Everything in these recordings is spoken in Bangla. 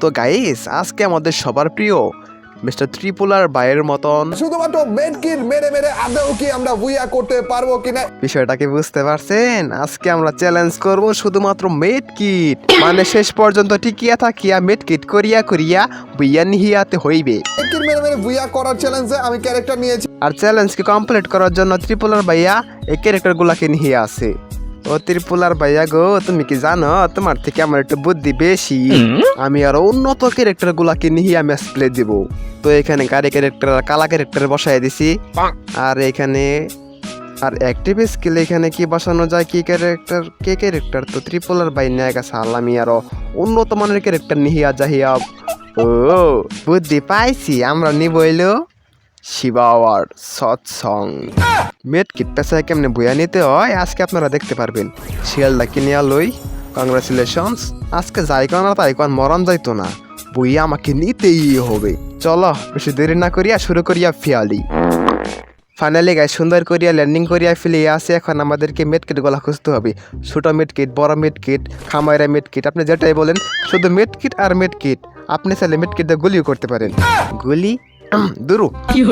তো গাইস আজকে আমাদের সবার প্রিয় মিস্টার ত্রিপুলার বাইয়ের মতন। শুধুমাত্র কিট মেরে মেরে আদৌ কি আমরা বুইয়া করতে পারব কিনা? বিষয়টাকে বুঝতে পারছেন? আজকে আমরা চ্যালেঞ্জ করব শুধুমাত্র মেড কিট মানে শেষ পর্যন্ত টিকিয়া থাকিয়া মেড কিট করিয়া করিয়া বইয়া নিহিয়াতে হইবে। কিট মেরে মেরে বুইয়া করার চ্যালেঞ্জে আমি ক্যারেক্টার নিয়েছি। আর চ্যালেঞ্জকে কমপ্লিট করার জন্য ত্রিপুলার ভাইয়া এই ক্যারেক্টারগুলাকে নিয়ে আসে ও ত্রিপুলার ভাইয়া গো তুমি কি জানো? তোমার থেকে আমার একটু বুদ্ধি বেশি। আমি আরও উন্নত ক্যারেক্টার গুলাকে নিয়ে আমি প্লে দিব। তো এখানে গাড়ি ক্যারেক্টার কালা ক্যারেক্টার বসাই দিছি। আর এখানে আর অ্যাক্টিভ স্কিল এখানে কি বসানো যায়? কি ক্যারেক্টার কে ক্যারেক্টার তো ত্রিপুলার বাই নিয়ে গেছে আমি আরও উন্নত মানের ক্যারেক্টার নিহিয়া যাহিয়া ও বুদ্ধি পাইছি আমরা নিব এলো। শিবাওয়ার সৎসং মেট কিট পেশায় কেমনে বইয়া নিতে হয়, আজকে আপনারা দেখতে পারবেন। শিয়ালদা কিনে লই কংগ্রেচুলেশনস আজকে যাই কোন আর তাই কোন মরণ যাইতো না। বইয়া আমাকে নিতেই হবে। চলো, বেশি দেরি না করিয়া শুরু করিয়া ফিয়ালি। ফাইনালি গাই সুন্দর করিয়া ল্যান্ডিং করিয়া ফেলে। আসে এখন আমাদেরকে মেট কিট গলা খুঁজতে হবে। ছোট মেট কিট, বড় মেট কিট, খামাইরা মেট কিট, আপনি যেটাই বলেন, শুধু মেট কিট আর মেট কিট। আপনি চাইলে মেট কিট দিয়ে গুলিও করতে পারেন। গুলি দুরু।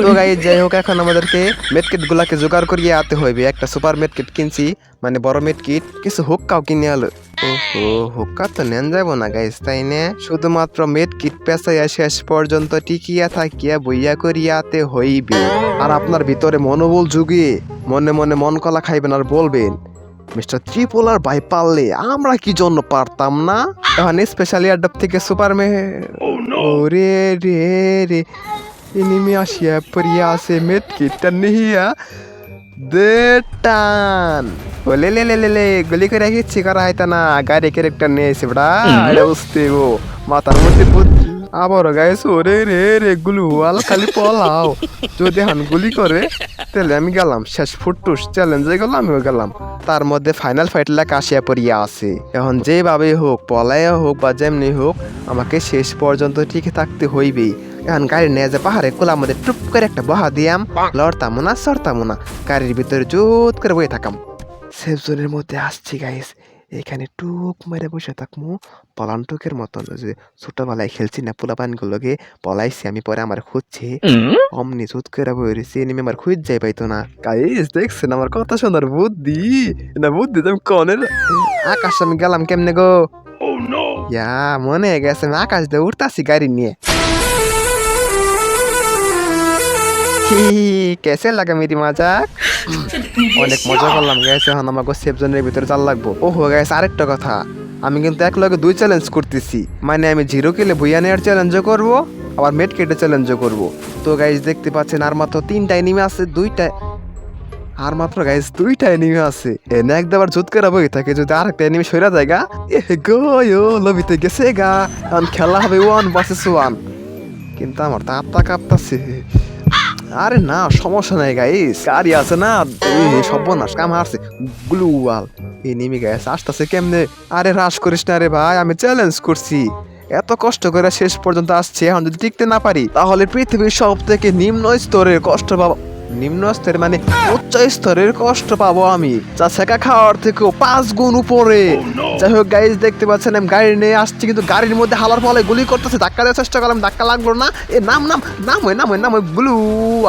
তো গাই যাই হোক এখন আমাদেরকে মেটকিট গুলাকে জোগাড় করিয়ে আতে হইবে। একটা সুপার মেটকিট কিনছি মানে বড় মেটকিট কিছু হুক্কাও কিনে আলো ওহো হুক্কা তো নেন যাব না গাইস তাই না? শুধুমাত্র মেটকিট পেঁচাইয়া শেষ পর্যন্ত টিকিয়া থাকিয়া বইয়া করিয়াতে হইবে। আর আপনার ভিতরে মনোবল যুগে মনে মনে মন কলা খাইবেন আর বলবেন মিস্টার ত্রিপোলার ভাই পারলে আমরা কি জন্য পারতাম না? এখন স্পেশালি আড্ডাপ থেকে সুপার মে ওরে রে রে। ইনিমি আসিয়া পরিয়া আছে মেট কিটটা নিহিয়া দে টান ও লে লে লে লে লে গুলি করে রেখেছি করা হয়তো না গাড়ি ক্যারেক্টার নিয়ে এসে বড়া এটা বুঝতে গো মাথার মধ্যে বুদ্ধি আবারও গাইস ওরে রে রে গুলু আল খালি পলাও যদি হান গুলি করে তাহলে আমি গেলাম শেষ ফুটটুস চ্যালেঞ্জে গেলাম আমিও গেলাম তার মধ্যে ফাইনাল ফাইট লেখা আসিয়া পড়িয়া আছে এখন যেভাবে হোক পলাইয়া হোক বা যেমনি হোক আমাকে শেষ পর্যন্ত টিকে থাকতে হইবেই এখন গাড়ি নিয়ে যে পাহাড়ে কোলা মধ্যে টুপ করে একটা বহা দিয়াম লড়তাম না সরতামো না গাড়ির ভিতরে জোত করে বয়ে থাকাম। সেফ জোনের মধ্যে আসছি গাইস এখানে টুক মেরে বসে থাকমু পলান টুকের মতন। যে ছোটবেলায় খেলছি না পোলাপানগুলোকে পলাইছি আমি পরে আমার খুঁজছি। অমনি চুত করে বই রয়েছি আমার খুঁজ যাই পাইতো না। গাইস দেখছেন আমার কথা শোনার বুদ্ধি? না বুদ্ধি তুমি কনের আকাশ আমি গেলাম কেমনে গো? ইয়া মনে গেছে আমি আকাশ দিয়ে উঠতাছি গাড়ি নিয়ে। কেসে লাগে মেরি মজাক? অনেক মজা করলাম গেছে এখন আমাকে সেফ জোনের ভিতরে চাল লাগবো। ও হয়ে গেছে আরেকটা কথা আমি কিন্তু এক লগে দুই চ্যালেঞ্জ করতেছি। মানে আমি জিরো কিলে বইয়া নেওয়ার চ্যালেঞ্জও করব আবার মেট কেটে চ্যালেঞ্জও করব। তো গাইজ দেখতে পাচ্ছেন আর মাত্র তিনটা এনিমি আছে দুইটা আর মাত্র গাইজ দুইটা এনিমি আছে। এনে একদাবার জুত করে বই থাকে যদি আর একটা এনিমি সইরা জায়গা এ গো ইয়ো, লবিতে গেছে গা। এখন খেলা হবে ওয়ান ভার্সেস ওয়ান কিন্তু আমার তো আত্মা কাঁপতাছে। আরে না, সমস্যা নাই গাইস গাড়ি আছে না সর্বনাশ, কাম হারছে। গ্লুয়াল এই নেমে গেছে, আসতেছে কেমনে? আরে হ্রাস করিস না রে ভাই, আমি চ্যালেঞ্জ করছি। এত কষ্ট করে শেষ পর্যন্ত আসছে, এখন যদি টিকতে না পারি, তাহলে পৃথিবীর সব থেকে নিম্ন স্তরের কষ্ট পাবো নিম্ন স্তরের মানে উচ্চ স্তরের কষ্ট পাবো আমি। যা শেখা খাওয়ার থেকেও পাঁচ গুণ উপরে। যাই হোক গাইজ দেখতে পাচ্ছেন আমি গাড়ি নিয়ে আসছি কিন্তু গাড়ির মধ্যে হালার ফলে গুলি করতেছে। ধাক্কা দেওয়ার চেষ্টা করলাম ধাক্কা লাগল না। এ নাম নাম নাম হয় নাম হয় নাম হয় ব্লু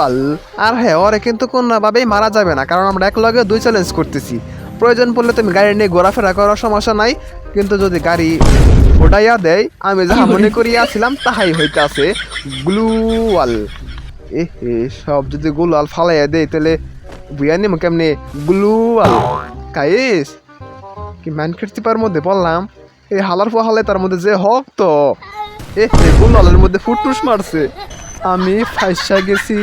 আল আর হ্যাঁ ওরে কিন্তু কোনোভাবেই মারা যাবে না কারণ আমরা এক লগে দুই চ্যালেঞ্জ করতেছি। প্রয়োজন পড়লে তুমি গাড়ি নিয়ে ঘোরাফেরা করার সমস্যা নাই। কিন্তু যদি গাড়ি ওটাইয়া দেয় আমি যাহা মনে করিয়াছিলাম তাহাই হইতে আছে গ্লুয়াল এ হে সব যদি গুলাল ফালাইয়া দেয়, তাহলে বুয়া নিম কেমনে? গ্লুয়াল কাইস কি ম্যানকেট চিপার মধ্যে বললাম? এই হালার ফহালে তার মধ্যে যে হক তো এ হে গুলালের মধ্যে ফুটুস মারছে। আমি ফাইসা গেছি,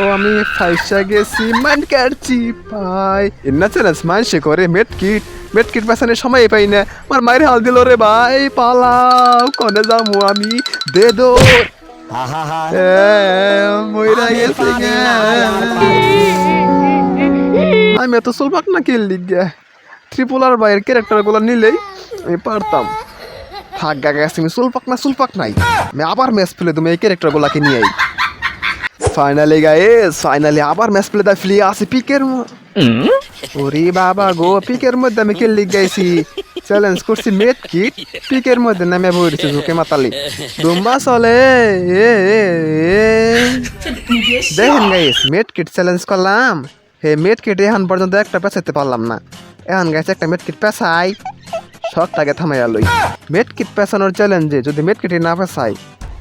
ও আমি ফাইসা গেছি ম্যানকেট চিপাই এন্না চ্যালেঞ্জ মানসে করে মেট কিট মেট কিট পেছানোর সময় পাই না। আমার মায়ের হাল দিল রে ভাই, পালাও, কনে যামু আমি, দে দো গেছে আমি এত সুলপাক না খেললি গে ত্রিপুলার বাইরের ক্যারেক্টারগুলো নিলেই আমি পারতাম। থাক গা গেছে আমি সুলপাক না সুলপাক নাই আমি আবার ম্যাচ ফেলে তুমি এই ক্যারেক্টার গুলাকে নিয়ে ফাইনালি গাইস, ফাইনালি আবার ম্যাচ প্লে দা ফ্লি আসি পিকের ওরে বাবা গো, পিকের মধ্যে আমি খেললি গাইছি চ্যালেঞ্জ করছি মেট কিট পিকের মধ্যে নামে বইছে ঝুঁকে মাতালি। দুম্বা চলে। দেখেন গাইস মেট কিট চ্যালেঞ্জ করলাম। হে মেট কিট এখন পর্যন্ত একটা পেছাতে পারলাম না। এখন গাইছে একটা মেট কিট পেছাই শখটাকে থামাইয়া লই। মেট কিট পেছানোর চ্যালেঞ্জে যদি মেট কিটে না পেছাই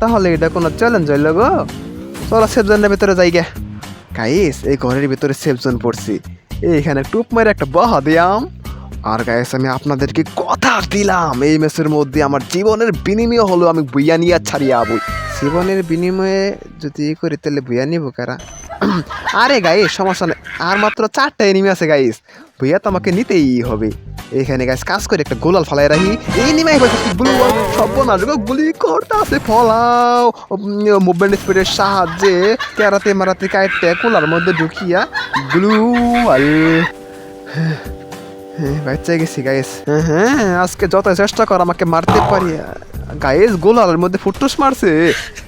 তাহলে এটা কোনো চ্যালেঞ্জ হইল গো। চলো সেফ জোনের ভিতরে যাই গে। গাইস এই ঘরের ভিতরে সেফ জোন পড়ছি। এইখানে টুপ মেরে একটা বহা দিয়াম। আর গাইস আমি আপনাদেরকে কথা দিলাম এই ম্যাচের মধ্যে আমার জীবনের বিনিময় হলো আমি বুইয়া নিয়ে ছাড়িয়ে আবই। জীবনের বিনিময়ে যদি ই করি তাহলে বুইয়া নিব কারা? আরে গাইস সমস্যা নেই আর মাত্র চারটা এনিমি আছে গাইস বুইয়া তো আমাকে নিতেই হবে। এখানে গাইস কাজ করে একটা গোলাল ফালাই রাখি। এই নিমাই ব্লু সব না গুলি করতে আছে ফলাও মুভমেন্ট স্পিডের সাহায্যে কেরাতে মারাতে কাইটে কোলার মধ্যে ঢুকিয়া আল হ্যাঁ, বাচ্চা গেছি গাইস হ্যাঁ আজকে যত চেষ্টা কর, আমাকে মারতে পারি। গাইস গোলালের মধ্যে ফুটুস মারছে।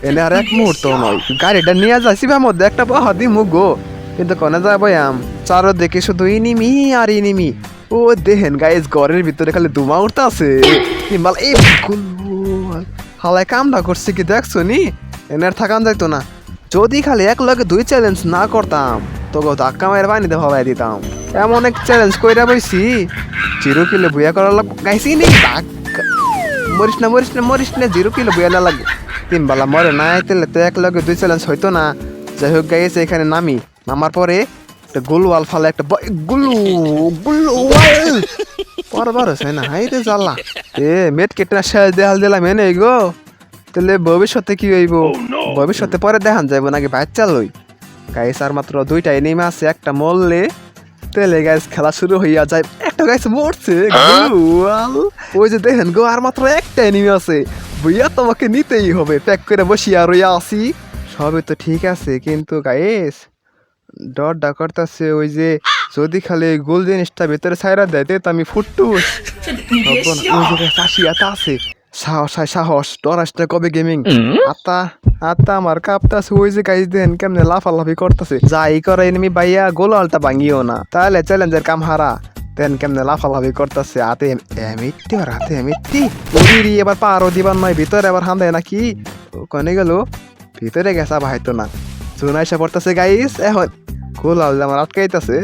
এনে আর এক মুহূর্ত নয়। গাড়িটা নিয়ে যাচ্ছি ভার মধ্যে একটা বাহা দি মুগো কিন্তু কোনে যাব আম? চারো দেখে শুধু ইনিমি আর ইনিমি। ও দেখেন গাইস ঘরের ভিতরে খালি ধুমা উঠতে আছে কিম্বাল এই হালায় কামটা করছে কি দেখছ নি? এনে আর থাকান যাইতো না। যদি খালি এক লগে দুই চ্যালেঞ্জ না করতাম। তোকে ধাক্কা মেরে বানিতে ভাবাই দিতাম। এমন এক চ্যালেঞ্জ কইরা বইছি। জিরো কিলো বুয়া করার লাগ গাইছি নি মরিস না মরিস না মরিস না জিরো কিলো বুয়া না লাগে। তিন বেলা মরে না তাহলে তো এক লগে দুই চ্যালেঞ্জ হইতো না। যাই হোক গাইছে এখানে নামি। নামার পরে একটা গোল ওয়াল ফালে একটা গুলু গুলু ওয়াল পরবার হচ্ছে না হাই রে জ্বালা। এ মেট কেটে শেষ দেহাল দিলাম এনে গো। তাহলে ভবিষ্যতে কি হইব? ভবিষ্যতে পরে দেখান যাইব নাকি বাচ্চা লই? গাইস আর মাত্র দুইটা এনিমে আছে একটা মরলে। তেলে গাইস খেলা শুরু হইয়া যায়। একটা গাইস মরছে গোয়াল। ওই যে দেখেন গো আর মাত্র একটা এনিমে আছে। বইয়া তোমাকে নিতেই হবে। প্যাক করে বসিয়া রইয়া আসি সবই তো ঠিক আছে কিন্তু গাইস ডরটা করতেছে ওই যে যদি খালি গোল জিনিসটা ভেতরে ছাইরা দেয় তো আমি ফুটটুস। তখন ওই জায়গায় চাষিয়াতা আছে। সাহস সাহস ডরাসটা কবে গেমিং আত্মা আত্মা আমার কাঁপতাছে ওই যে গাইজ দেন কেমনে লাফালাফি করতেছে। যাই করে এনিমি বাইয়া গোলালটা ভাঙিও না। তাহলে চ্যালেঞ্জের কাম হারা। তেন কেমনে লাফালাফি করতেছে হাতে এমিতি আর হাতে এমিতি ওদিরি এবার পারো দিবার নয় ভিতরে এবার হান্দায় নাকি? কনে গেল ভিতরে গেছা ভাইতো না। জুন আইসা পড়তেছে গাইস এখন। গোলাল আমার আটকাইতেছে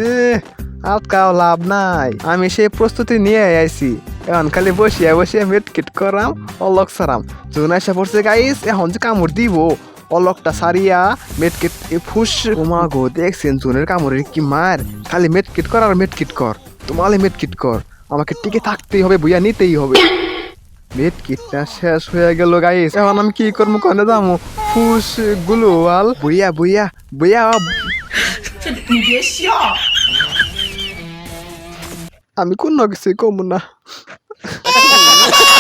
আটকাও লাভ নাই। আমি সেই প্রস্তুতি নিয়ে আইছি। এখন খালি বসিয়া বসিয়া মেটকিট করাম, অলক সারাম। জুন আইসা পড়ছে গাইস এখন যে কামড় দিব, অলকটা সারিয়া মেট মেটকিট ফুস। ওমা গো দেখছেন জুনের কামড়ের কি মার? খালি মেটকিট কর আর মেটকিট কর। তোমালে মেটকিট কর। আমাকে টিকে থাকতেই হবে, বইয়া নিতেই হবে। মেট কিটটা শেষ হয়ে গেল গাইস এখন আমি কি করব, কনে যাব? ফুস, গুলোয়াল, বুইয়া বুইয়া বুইয়া। আমি কোনো কিছুই কমু না।